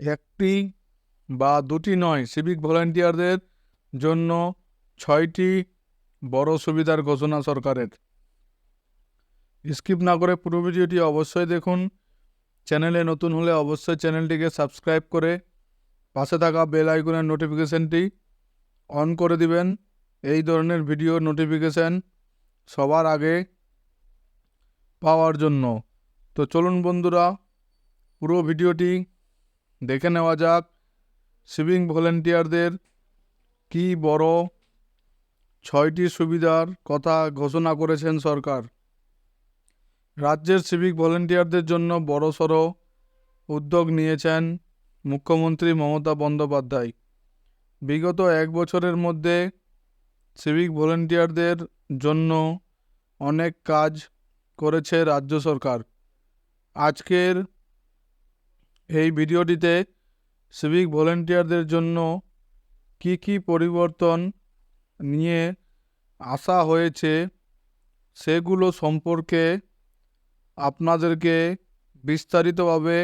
একটি বা দুটি নয় সিভিক ভলেন্টিয়ারদের জন্য ছয়টি বড় সুবিধার ঘোষণা সরকারের। স্কিপ না করে পুরো ভিডিওটি অবশ্যই দেখুন। চ্যানেলে নতুন হলে অবশ্যই চ্যানেলটিকে সাবস্ক্রাইব করে পাশে থাকা বেল আইকনের নোটিফিকেশনটি অন করে দিবেন। এই ধরনের ভিডিও নোটিফিকেশান সবার আগে পাওয়ার জন্য। তো চলুন বন্ধুরা, পুরো ভিডিওটি দেখে নেওয়া যাক সিভিং ভলেন্টিয়ারদের কি বড় ছয়টি সুবিধার কথা ঘোষণা করেছেন সরকার। রাজ্যের সিভিক ভলেন্টিয়ারদের জন্য বড়সড় উদ্যোগ নিয়েছেন মুখ্যমন্ত্রী মমতা বন্দ্যোপাধ্যায়। বিগত এক বছরের মধ্যে সিভিক ভলেন্টিয়ারদের জন্য অনেক কাজ করেছে রাজ্য সরকার। আজকের এই ভিডিওটিতে সিভিক ভলেন্টিয়ারদের জন্য কি কি পরিবর্তন নিয়ে আসা হয়েছে সেগুলো সম্পর্কে আপনাদেরকে বিস্তারিতভাবে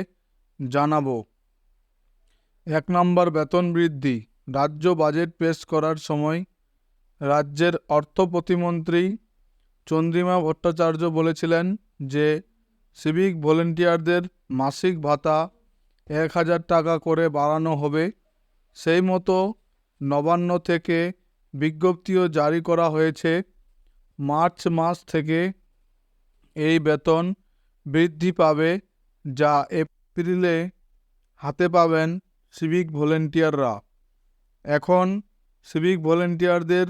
জানাব। এক নম্বর, বেতন বৃদ্ধি। রাজ্য বাজেট পেশ করার সময় রাজ্যের অর্থ প্রতিমন্ত্রী চন্দ্রিমা ভট্টাচার্য বলেছিলেন যে সিভিক ভলেন্টিয়ারদের মাসিক ভাতা এক হাজার টাকা করে বাড়ানো হবে। সেই মতো নবান্ন থেকে বিজ্ঞপ্তিও জারি করা হয়েছে। মার্চ মাস থেকে এই বেতন বৃদ্ধি পাবে যা এপ্রিলে হাতে পাবেন সিভিক ভলেন্টিয়াররা। এখন সিভিক ভলেন্টিয়ারদের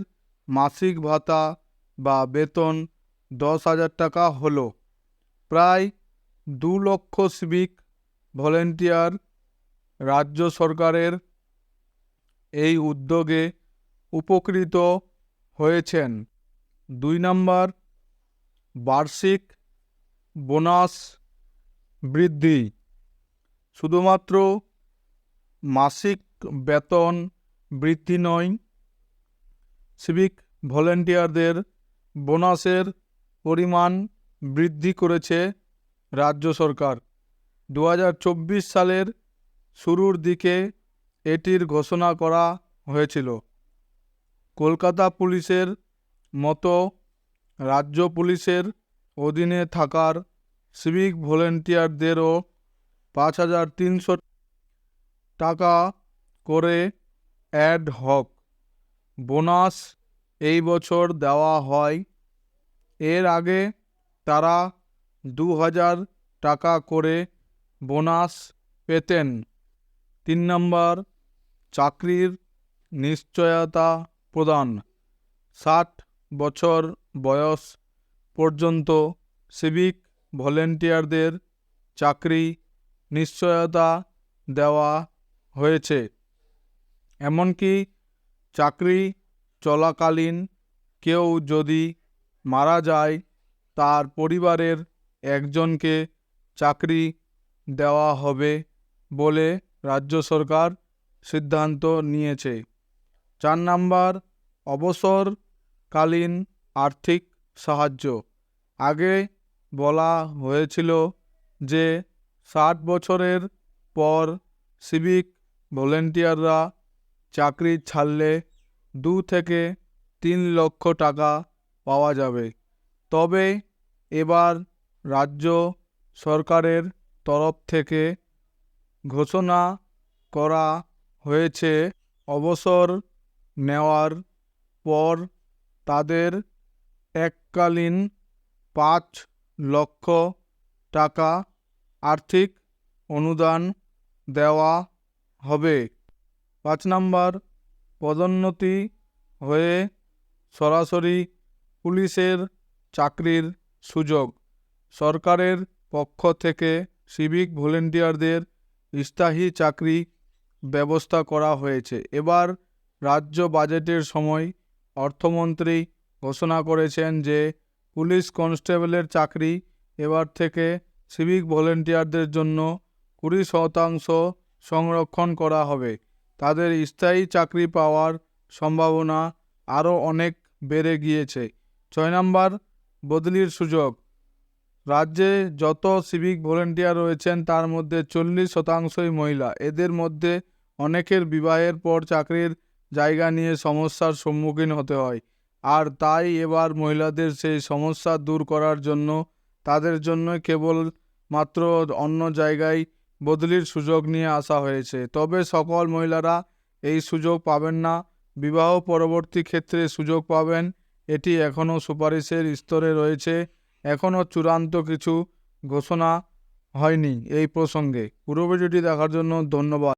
মাসিক ভাতা বা বেতন দশ হাজার টাকা হলো। প্রায় দু লক্ষ সিভিক ভলেন্টিয়ার রাজ্য সরকারের এই উদ্যোগে উপকৃত হয়েছেন। দুই নম্বর, বার্ষিক বোনাস বৃদ্ধি। শুধুমাত্র মাসিক বেতন বৃদ্ধি নয়, সিভিক ভলেন্টিয়ারদের বোনাসের পরিমাণ বৃদ্ধি করেছে রাজ্য সরকার। দু হাজার চব্বিশ সালের শুরুর দিকে এটির ঘোষণা করা হয়েছিল। কলকাতা পুলিশের মতো রাজ্য পুলিশের অধীনে থাকার সিভিক ভলেন্টিয়ারদেরও পাঁচ হাজার তিনশো টাকা করে অ্যাড হক বোনাস এই বছর দেওয়া হয়। এর আগে তারা দু হাজার টাকা করে বোনাস পেতেন। তিন নম্বর, চাকরির নিশ্চয়তা প্রদান। ষাট বছর বয়স পর্যন্ত সিভিক ভলেন্টিয়ারদের চাকরি নিশ্চয়তা দেওয়া হয়েছে। এমনকি চাকরি চলাকালীন কেউ যদি মারা যায়, তার পরিবারের একজনকে চাকরি দেওয়া হবে বলে রাজ্য সরকার সিদ্ধান্ত নিয়েছে। চার নাম্বার, অবসরকালীন আর্থিক সাহায্য। আগে বলা হয়েছিল যে ষাট বছরের পর সিভিক ভলেন্টিয়াররা চাকরি ছাড়লে দু থেকে তিন লক্ষ টাকা পাওয়া যাবে। তবে এবার রাজ্য সরকারের তরফ থেকে ঘোষণা করা হয়েছে। অবসর নেওয়ার পর তাদের এককালীন পাঁচ লক্ষ টাকা আর্থিক অনুদান দেওয়া হবে। পাঁচ নাম্বার, পদোন্নতি হয়ে সরাসরি পুলিশের চাকরির সুযোগ। সরকারের পক্ষ থেকে সিভিক ভলেন্টিয়ারদের স্থায়ী চাকরি ব্যবস্থা করা হয়েছে। এবার রাজ্য বাজেটের সময় অর্থমন্ত্রী ঘোষণা করেছেন যে, পুলিশ কনস্টেবলের চাকরি এবার থেকে সিভিক ভলেন্টিয়ারদের জন্য কুড়ি শতাংশ সংরক্ষণ করা হবে। তাদের স্থায়ী চাকরি পাওয়ার সম্ভাবনা আরও অনেক বেড়ে গিয়েছে। ছয় নম্বর, বদলির সুযোগ। রাজ্যে যত সিভিক ভলেন্টিয়ার রয়েছেন, তার মধ্যে চল্লিশ শতাংশই মহিলা। এদের মধ্যে অনেকের বিবাহের পর চাকরির জায়গা নিয়ে সমস্যার সম্মুখীন হতে হয়। আর তাই এবার মহিলাদের সেই সমস্যা দূর করার জন্য তাদের জন্য কেবল মাত্র অন্য জায়গায় বদলির সুযোগ নিয়ে আসা হয়েছে। তবে সকল মহিলারা এই সুযোগ পাবেন না। বিবাহ পরবর্তী ক্ষেত্রে সুযোগ পাবেন, এটি এখনও সুপারিশের স্তরে রয়েছে। এখনও চূড়ান্ত কিছু ঘোষণা হয়নি এই প্রসঙ্গে। পুরো ভিডিওটি দেখার জন্য ধন্যবাদ।